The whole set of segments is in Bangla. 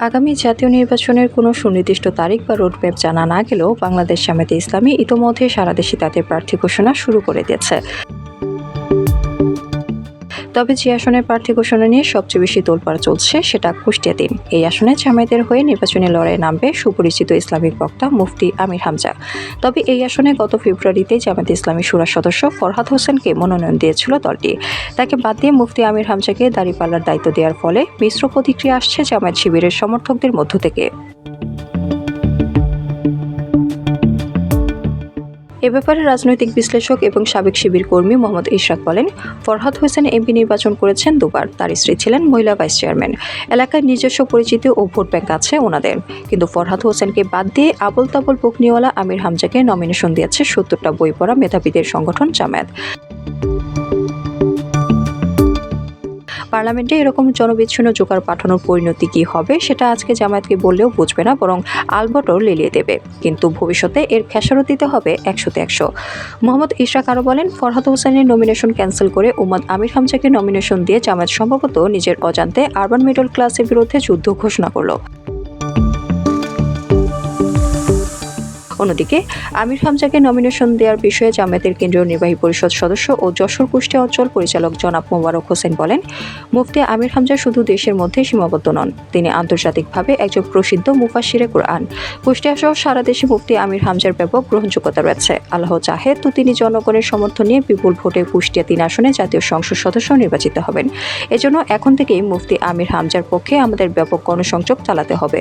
আগামী জাতীয় নির্বাচনের কোনো সুনির্দিষ্ট তারিখ বা রোডম্যাপ জানা না গেলেও বাংলাদেশ জামায়াতে ইসলামী ইতোমধ্যে সারা দেশে তাদের প্রার্থী ঘোষণা শুরু করে দিয়েছে। তবে যে আসনের প্রার্থী ঘোষণা নিয়ে সবচেয়ে বেশি তোলপাড় চলছে সেটা কুষ্টিয়া দিন এই আসনে জামায়াতের হয়ে নির্বাচনী লড়াই নামবে সুপরিচিত ইসলামিক বক্তা মুফতি আমির হামজা। তবে এই আসনে গত ফেব্রুয়ারিতে জামায়াত ইসলামী সুরার সদস্য ফরহাদ হোসেনকে মনোনয়ন দিয়েছিল দলটি। তাকে বাদ দিয়ে মুফতি আমির হামজাকে দাঁড়িপাল্লার দায়িত্ব দেওয়ার ফলে মিশ্র প্রতিক্রিয়া আসছে জামায়াত শিবিরের সমর্থকদের মধ্য থেকে। এ ব্যাপারে রাজনৈতিক বিশ্লেষক এবং সাবেক শিবির কর্মী মোহাম্মদ ইশরাক বলেন, ফরহাদ হোসেন এমপি নির্বাচন করেছেন দুবার। তার স্ত্রী ছিলেন মহিলা ভাইস চেয়ারম্যান। এলাকায় নিজস্ব পরিচিতি ও ভোট ব্যাংক আছে ওনাদের। কিন্তু ফরহাদ হোসেনকে বাদ দিয়ে আবল তাবল বকনিওয়ালা আমির হামজাকে নমিনেশন দিয়েছে সত্তরটা বই পড়া মেধাবীদের সংগঠন জামায়াত। পার্লামেন্টে এরকম জনবিচ্ছিন্ন জোগাড় পাঠানোর পরিণতি কি হবে, সেটা আজকে জামায়াতকে বললেও বুঝবে না, বরং আলবটও লেলিয়ে দেবে। কিন্তু ভবিষ্যতে এর খেসারত দিতে হবে একশোতে একশো। মোহাম্মদ ইশরাক আরও বলেন, ফরহাদ হোসেনের নমিনেশন ক্যান্সেল করে উম্মদ আমির হামজাকে নমিনেশন দিয়ে জামায়াত সম্ভবত নিজের অজান্তে আরবান মিডল ক্লাসের বিরুদ্ধে যুদ্ধ ঘোষণা করল। অন্যদিকে আমির হামজাকে নমিনেশন দেওয়ার বিষয়ে জামায়াতের কেন্দ্রীয় নির্বাহী পরিষদ সদস্য ও যশোর কুষ্টিয়া অঞ্চল পরিচালক জনাব মোবারক হোসেন বলেন, মুফতি আমির হামজা শুধু দেশের মধ্যে সীমাবদ্ধ নন, তিনি আন্তর্জাতিকভাবে একজন প্রসিদ্ধ মুফাসিরে কোরআন। কুষ্টিয়া সহ সারা দেশে মুফতি আমির হামজার ব্যাপক গ্রহণযোগ্যতা রয়েছে। আল্লাহ চাহে তো তিনি জনগণের সমর্থন নিয়ে বিপুল ভোটে কুষ্টিয়া তিন আসনে জাতীয় সংসদ সদস্য নির্বাচিত হবেন। এজন্য এখন থেকেই মুফতি আমির হামজার পক্ষে আমাদের ব্যাপক গণসংযোগ চালাতে হবে।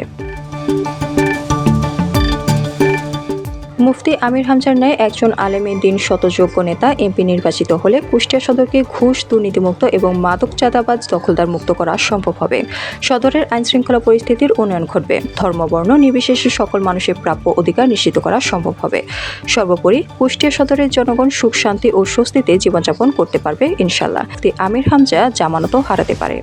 মুফতি আমির হামজার ন্যায় একজন আলেমে দিন শতযোগ্য নেতা, এমপি নির্বাচিত হলে কুষ্টিয়া সদরকে ঘুষ, দুর্নীতিমুক্ত এবং মাদক চাঁদাবাজ দখলদার মুক্ত করা সম্ভব হবে। সদরের আইনশৃঙ্খলা পরিস্থিতির উন্নয়ন ঘটবে। ধর্মবর্ণ নির্বিশেষে সকল মানুষের প্রাপ্য অধিকার নিশ্চিত করা সম্ভব হবে। সর্বোপরি কুষ্টিয়া সদরের জনগণ সুখ, শান্তি ও স্বস্তিতে জীবনযাপন করতে পারবে ইনশাল্লাহ আমির হামজা জামানতও হারাতে পারে।